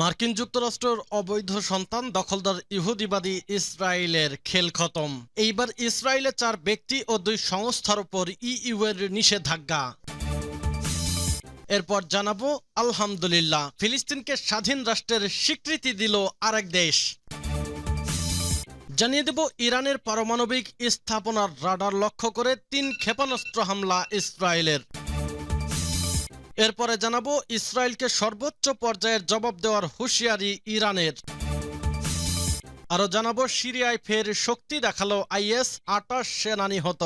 মার্কিন যুক্তরাষ্ট্রের অবৈধ সন্তান দখলদার ইহুদিবাদী ইসরায়েলের খেল খতম। এইবার ইসরায়েলে চার ব্যক্তি ও দুই সংস্থার উপর ইইউ এর নিষেধাজ্ঞা। এরপর জানাব, আলহামদুলিল্লাহ, ফিলিস্তিনকে স্বাধীন রাষ্ট্রের স্বীকৃতি দিল আরেক দেশ। জানিয়ে দেব, ইরানের পারমাণবিক স্থাপনার রাডার লক্ষ্য করে তিন ক্ষেপণাস্ত্র হামলা ইসরায়েলের। এরপরে জানাব, ইসরায়েলকে সর্বোচ্চ পর্যায়ের জবাব দেওয়ার হুঁশিয়ারি ইরানের। আরও জানাব, সিরিয়ায় ফের শক্তি দেখাল আইএস, আটাশ সেনা নিহত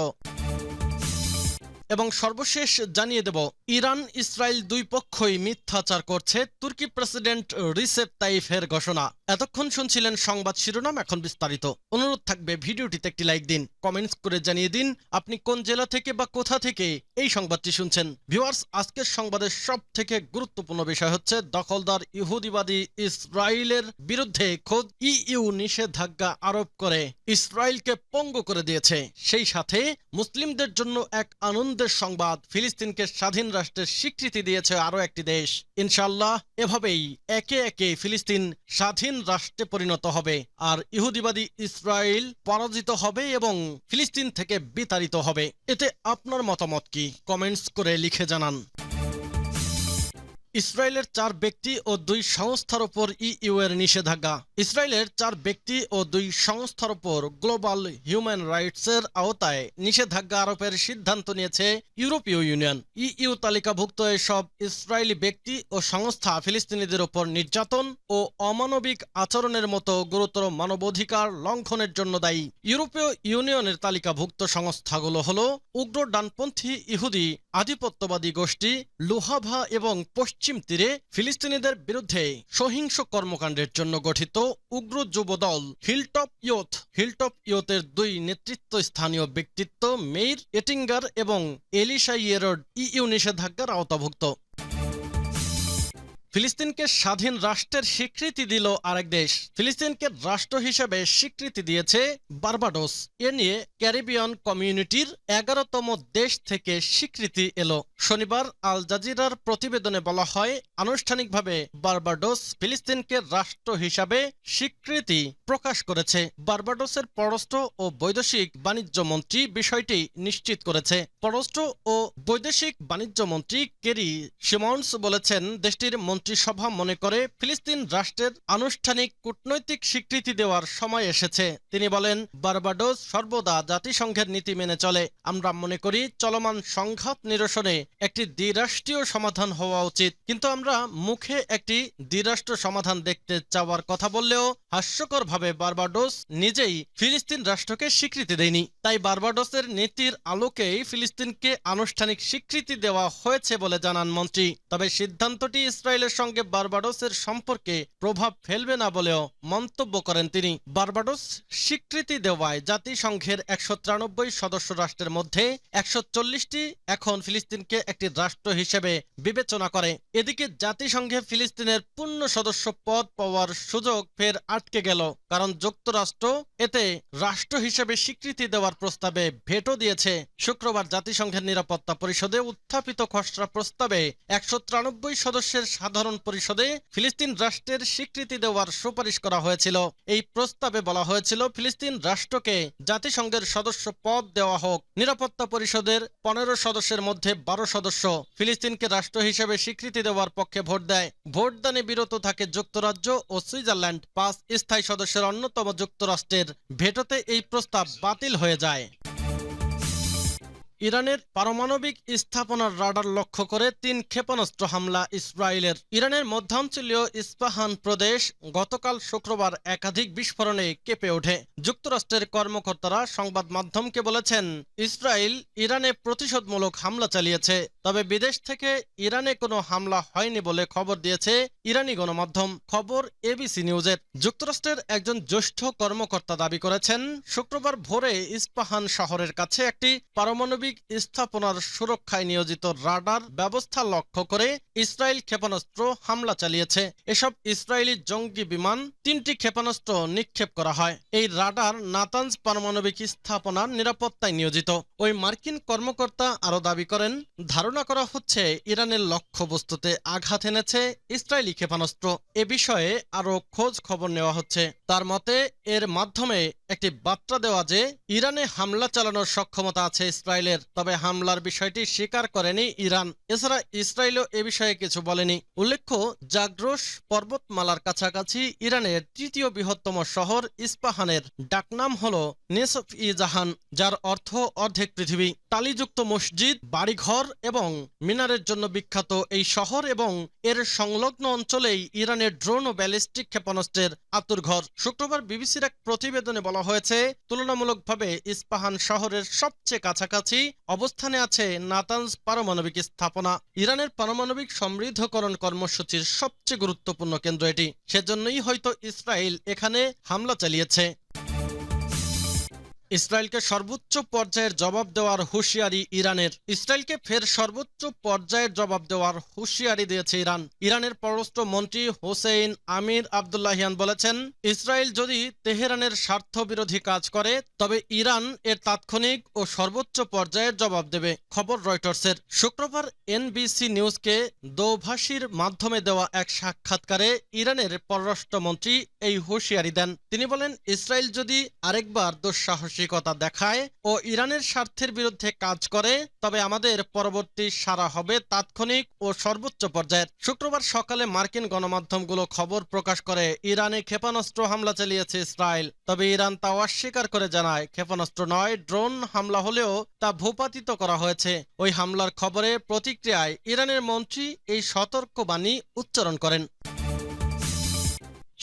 এবং সর্বশেষ জানিয়ে দেব, ইরান, ইসরায়েল দুই পক্ষই মিথ্যাচার করছে, তুর্কি প্রেসিডেন্ট রিসেপ তাইফের ঘোষণা। এতক্ষণ শুনছিলেন সংবাদ শিরোনাম, এখন বিস্তারিত। অনুরোধ থাকবে, ভিডিওটিতে একটি লাইক দিন, কমেন্টস করে জানিয়ে দিন, আপনি কোন জেলা থেকে বা কোথা থেকে এই সংবাদটি শুনছেন। ভিউয়ার্স, আজকের সংবাদের সব থেকে গুরুত্বপূর্ণ বিষয় হচ্ছে, দখলদার ইহুদিবাদী ইসরায়েলের বিরুদ্ধে খোদ ইইউ নিষেধাজ্ঞা আরোপ করে, ইসরায়েলকে পঙ্গু করে দিয়েছে। সেই সাথে মুসলিমদের জন্য এক আনন্দের সংবাদ ফিলিস্তিনকে স্বাধীন রাষ্ট্রের স্বীকৃতি দিয়েছে আরও একটি দেশ। ইনশাল্লাহ এভাবেই একে একে ফিলিস্তিন স্বাধীন রাষ্ট্রে পরিণত হবে আর ইহুদিবাদী ইসরায়েল পরাজিত হবে এবং ফিলিস্তিন থেকে বিতাড়িত হবে। এতে আপনার মতামত কি? কমেন্টস করে লিখে জানান। ইসরায়েলের চার ব্যক্তি ও দুই সংস্থার উপর ইইউ এর নিষেধাজ্ঞা। ইসরায়েলের চার ব্যক্তি ও দুই সংস্থার উপর গ্লোবাল হিউম্যান রাইটসের আওতায় নিষেধাজ্ঞা আরোপের সিদ্ধান্ত নিয়েছে ইউরোপীয় ইউনিয়ন। ইইউ তালিকাভুক্ত এসব ইসরায়েলি ব্যক্তি ও সংস্থা ফিলিস্তিনিদের ওপর নির্যাতন ও অমানবিক আচরণের মতো গুরুতর মানবাধিকার লঙ্ঘনের জন্য দায়ী। ইউরোপীয় ইউনিয়নের তালিকাভুক্ত সংস্থাগুলো হল উগ্র ডানপন্থী ইহুদি, আধিপত্যবাদী গোষ্ঠী, লুহাভা এবং পশ্চিম তীরে ফিলিস্তিনিদের বিরুদ্ধে সহিংস কর্মকাণ্ডের জন্য গঠিত উগ্র যুব দল হিলটপ ইয়থ। হিলটপ ইয়থের দুই নেতৃত্ব স্থানীয় ব্যক্তিত্ব মেইর এটিঙ্গার এবং এলিশা ইয়েরড ইইউ নিষেধাজ্ঞার আওতাভুক্ত। ফিলিস্তিনকে স্বাধীন রাষ্ট্রের স্বীকৃতি দিল আরেক দেশ। ফিলিস্তিনকে রাষ্ট্র হিসেবে স্বীকৃতি দিয়েছে বার্বাডোস। এ নিয়ে ক্যারিবিয়ান কমিউনিটির এগারোতম দেশ থেকে স্বীকৃতি এলো। শনিবার আল জাজিরার প্রতিবেদনে বলা হয়, আনুষ্ঠানিকভাবে বার্বাডোস ফিলিস্তিনকে রাষ্ট্র হিসাবে স্বীকৃতি প্রকাশ করেছে। বার্বাডোসের পররাষ্ট্র ও বৈদেশিক বাণিজ্য মন্ত্রী বিষয়টি নিশ্চিত করেছে। পররাষ্ট্র ও বৈদেশিক বাণিজ্য মন্ত্রী কেরি সিমন্স বলেছেন, দেশটির মন্ত্রিসভা মনে করে ফিলিস্তিন রাষ্ট্রের আনুষ্ঠানিক কূটনৈতিক স্বীকৃতি দেওয়ার সময় এসেছে। তিনি বলেন, বার্বাডোস সর্বদা জাতিসংঘের নীতি মেনে চলে। আমরা মনে করি, চলমান সংঘাত নিরসনে একটি দ্বিরাষ্ট্রীয় সমাধান হওয়া উচিত। কিন্তু আমরা মুখে একটি দ্বিরাষ্ট্র সমাধান দেখতে চাওয়ার কথা বললেও হাস্যকরভাবে বার্বাডোস নিজেই ফিলিস্তিন রাষ্ট্রকে স্বীকৃতি দেয়নি। তাই বার্বাডোসের নীতির আলোকেই ফিলিস্তিনকে আনুষ্ঠানিক স্বীকৃতি দেওয়া হয়েছে বলে জানান মন্ত্রী। তবে সিদ্ধান্তটি ইসরায়েলের সঙ্গে বার্বাডোসের সম্পর্কে প্রভাব ফেলবে না বলেও মন্তব্য করেন তিনি। বার্বাডোস স্বীকৃতি দেওয়ায় জাতিসংঘের একশো তিরানব্বই সদস্য রাষ্ট্রের মধ্যে একশো চল্লিশটি এখন ফিলিস্তিনকে একটি রাষ্ট্র হিসেবে বিবেচনা করে। এদিকে জাতিসংঘে ফিলিস্তিনের পূর্ণ সদস্য পদ পাওয়ার সুযোগ ফের আটকে গেল, কারণ যুক্তরাষ্ট্র এতে রাষ্ট্র হিসেবে স্বীকৃতি দেওয়ার প্রস্তাবে ভেটো দিয়েছে। শুক্রবার জাতিসংঘের নিরাপত্তা পরিষদে উত্থাপিত খসড়া প্রস্তাবে একশো তিরানব্বই সদস্যের সাধারণ পরিষদে ফিলিস্তিন রাষ্ট্রের স্বীকৃতি দেওয়ার সুপারিশ করা হয়েছিল। এই প্রস্তাবে বলা হয়েছিল, ফিলিস্তিন রাষ্ট্রকে জাতিসংঘের সদস্য পদ দেওয়া হোক। নিরাপত্তা পরিষদের পনেরো সদস্যের মধ্যে বারো সদস্য ফিলিস্তিনকে রাষ্ট্র হিসেবে স্বীকৃতি দেওয়ার পক্ষে ভোট দেয়। ভোটদানে বিরত থাকে যুক্তরাজ্য ও সুইজারল্যান্ড। পাঁচ স্থায়ী সদস্যের অন্যতম যুক্তরাষ্ট্রের ভেটোতে এই প্রস্তাব বাতিল হয়ে যায়। ইরানের পারমাণবিক স্থাপনার রাডার লক্ষ্য করে তিন ক্ষেপণাস্ত্র হামলা ইসরায়েলের। ইরানের মধ্যাঞ্চলীয় ইস্পাহান প্রদেশ গতকাল শুক্রবার একাধিক বিস্ফোরণে কেঁপে ওঠে। যুক্তরাষ্ট্রের কর্মকর্তারা সংবাদ মাধ্যমকে বলেছেন, ইসরায়েল ইরানে প্রতিশোধমূলক হামলা চালিয়েছে, তবে বিদেশ থেকে ইরানে কোনো হামলা হয়নি বলে খবর দিয়েছে ইরানি গণমাধ্যম। খবর এবিসি নিউজের। যুক্তরাষ্ট্রের একজন জ্যেষ্ঠ কর্মকর্তা দাবি করেছেন, শুক্রবার ভোরে ইস্পাহান শহরের কাছে একটি পারমাণবিক পারমাণবিক স্থাপনার সুরক্ষায় নিয়োজিত রাডার ব্যবস্থা লক্ষ্য করে ইসরায়েল ক্ষেপণাস্ত্র হামলা চালিয়েছে। এসব ইসরায়েলি জঙ্গি বিমান তিনটি ক্ষেপণাস্ত্র নিক্ষেপ করা হয়। এই রাডার নাতানজ পারমাণবিক স্থাপনার নিরাপত্তায় নিয়োজিত। ওই মার্কিন কর্মকর্তা আরও দাবি করেন, ধারণা করা হচ্ছে ইরানের লক্ষ্যবস্তুতে আঘাত এনেছে ইসরায়েলি ক্ষেপণাস্ত্র। এ বিষয়ে আরও খোঁজ খবর নেওয়া হচ্ছে। তার মতে, এর মাধ্যমে একটি বার্তা দেওয়া যে, ইরানে হামলা চালানোর সক্ষমতা আছে ইসরায়েলের। তবে হামলার বিষয়টি স্বীকার করেনি ইরান। এছাড়া ইসরায়েলও এ বিষয়ে কিছু বলেনি। উল্লেখ্য জাগ্রোস পর্বতমালার কাছাকাছি ইরানের তৃতীয় বৃহত্তম শহর ইস্পাহানের ডাকনাম হল নেসফ ই জাহান, যার অর্থ অর্ধেক পৃথিবী। টালিযুক্ত মসজিদ, বাড়িঘর এবং মিনারের জন্য বিখ্যাত এই শহর এবং এর সংলগ্ন অঞ্চলেই ইরানের ড্রোন ও ব্যালিস্টিক ক্ষেপণাস্ত্রের আতুরঘর শুক্রবার বিবিসির এক প্রতিবেদনে বলা হয়েছে, তুলনামূলকভাবে ইস্পাহান শহরের সবচেয়ে কাছাকাছি অবস্থানে আছে নাতানস পারমাণবিক স্থাপনা। ইরানের পারমাণবিক সমৃদ্ধকরণ কর্মসূচির সবচেয়ে গুরুত্বপূর্ণ কেন্দ্র এটি। সেজন্যই হয়তো ইসরায়েল এখানে হামলা চালিয়েছে। ইসরায়েলকে সর্বোচ্চ পর্যায়ের জবাব দেওয়ার হুঁশিয়ারি ইরানের। ইসরায়েলকে ফের সর্বোচ্চ পর্যায়ের জবাব দেওয়ার হুঁশিয়ারি দিয়েছে ইরান। ইরানের পররাষ্ট্র মন্ত্রী হোসেইন আমির আবদুল্লাহিয়ান বলেছেন, ইসরায়েল যদি তেহরানের স্বার্থ বিরোধী কাজ করে, তবে ইরান এর তাৎক্ষণিক ও সর্বোচ্চ পর্যায়ের জবাব দেবে, খবর রয়টার্সের। শুক্রবার এনবিসি নিউজকে দোভাষীর মাধ্যমে দেওয়া এক সাক্ষাৎকারে ইরানের পররাষ্ট্রমন্ত্রী এই হুঁশিয়ারি দেন। তিনি বলেন, ইসরায়েল যদি আরেকবার দুঃসাহসিকতা দেখায় ও ইরানের স্বার্থের বিরুদ্ধে কাজ করে, তবে আমাদের পরবর্তী সারা হবে তাৎক্ষণিক ও সর্বোচ্চ পর্যায়ের। শুক্রবার সকালে মার্কিন গণমাধ্যমগুলো খবর প্রকাশ করে, ইরানে ক্ষেপণাস্ত্র হামলা চালিয়েছে ইসরায়েল। তবে ইরান তা অস্বীকার করে জানায়, ক্ষেপণাস্ত্র নয়, ড্রোন হামলা হলেও তা ভূপাতিত করা হয়েছে। ওই হামলার খবরে প্রতিক্রিয়ায় ইরানের মন্ত্রী এই সতর্কবাণী উচ্চারণ করেন।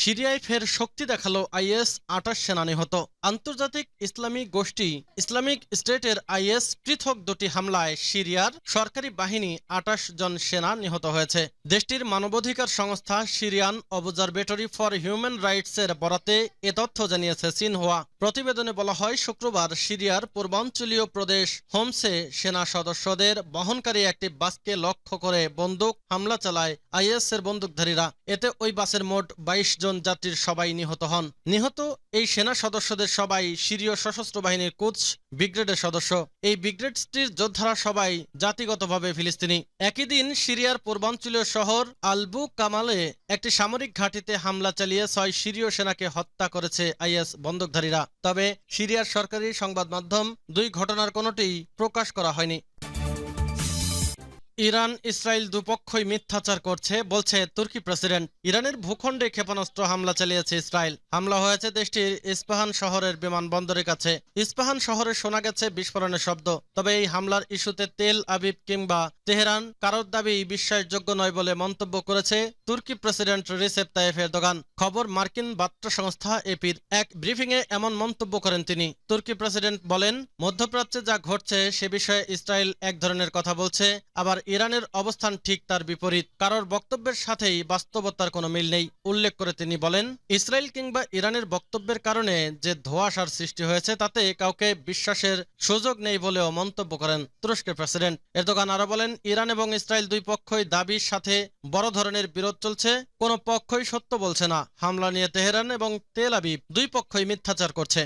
সিরিয়ায় ফের শক্তি দেখাল আইএস আটাশ সেনা নিহত। আন্তর্জাতিক ইসলামী গোষ্ঠী ইসলামিক স্টেটের আইএস পৃথক দুটি হামলায় সিরিয়ার সরকারি বাহিনী আটাশ জন সেনা নিহত হয়েছে। দেশটির মানবাধিকার সংস্থা সিরিয়ান অবজারভেটরি ফর হিউম্যান রাইটসের বরাতে এ তথ্য জানিয়েছে সিনহোয়া। প্রতিবেদনে বলা হয়, শুক্রবার সিরিয়ার পূর্বাঞ্চলীয় প্রদেশ হোমসে সেনা সদস্যদের বহনকারী একটি বাসকে লক্ষ্য করে বন্দুক হামলা চালায় আইএস এর বন্দুকধারীরা। এতে ওই বাসের মোট বাইশ জন যাত্রীর সবাই নিহত হন। নিহত এই সেনা সদস্যদের সবাই সিরীয় সশস্ত্র বাহিনীর কোচ, ব্রিগেডের সদস্য। এই ব্রিগেডটির যোদ্ধারা সবাই জাতিগতভাবে ফিলিস্তিনি। একই দিন সিরিয়ার পূর্বাঞ্চলীয় শহর আলবু কামালে একটি সামরিক ঘাঁটিতে হামলা চালিয়ে ছয় সিরীয় সেনাকে হত্যা করেছে আইএস বন্দুকধারীরা। তবে সিরিয়ার সরকারি সংবাদ মাধ্যম দুই ঘটনার কোনোটিই প্রকাশ করা হয়নি। ইরান, ইসরায়েল দুপক্ষই মিথ্যাচার করছে, বলছে তুর্কি প্রেসিডেন্ট। ইরানের ভূখণ্ডে ক্ষেপণাস্ত্র হামলা চালিয়েছে ইসরায়েল। হামলা হয়েছে দেশটির ইস্পাহান শহরের বিমানবন্দরের কাছে। ইস্পাহান শহরে শোনা গেছে বিস্ফোরণের শব্দ। তবে এই হামলার ইস্যুতে তেল আবিব কিংবা তেহরান কারোর দাবি বিশ্বাসযোগ্য নয় বলে মন্তব্য করেছে তুর্কি প্রেসিডেন্ট রিসেপ তাইফ এরদোগান। খবর মার্কিন বার্তা সংস্থা এপির এক ব্রিফিংয়ে এমন মন্তব্য করেন তিনি। তুর্কি প্রেসিডেন্ট বলেন, মধ্যপ্রাচ্যে যা ঘটছে সে বিষয়ে ইসরায়েল এক ধরনের কথা বলছে, আবার ইরানের অবস্থান ঠিক তার বিপরীত। কারোর বক্তব্যের সাথেই বাস্তবতার কোনো মিল নেই, উল্লেখ করে তিনি বলেন, ইসরায়েল কিংবা ইরানের বক্তব্যের কারণে যে ধোঁয়াশার সৃষ্টি হয়েছে, তাতে কাউকে বিশ্বাসের সুযোগ নেই বলেও মন্তব্য করেন তুরস্কের প্রেসিডেন্ট। এরদোগান আরও বলেন, ইরান এবং ইসরায়েল দুই পক্ষই দাবির সাথে বড় ধরনের বিরোধ চলছে, কোনো পক্ষই সত্য বলছে না। হামলা নিয়ে তেহরান এবং তেল আবিব দুই পক্ষই মিথ্যাচার করছে।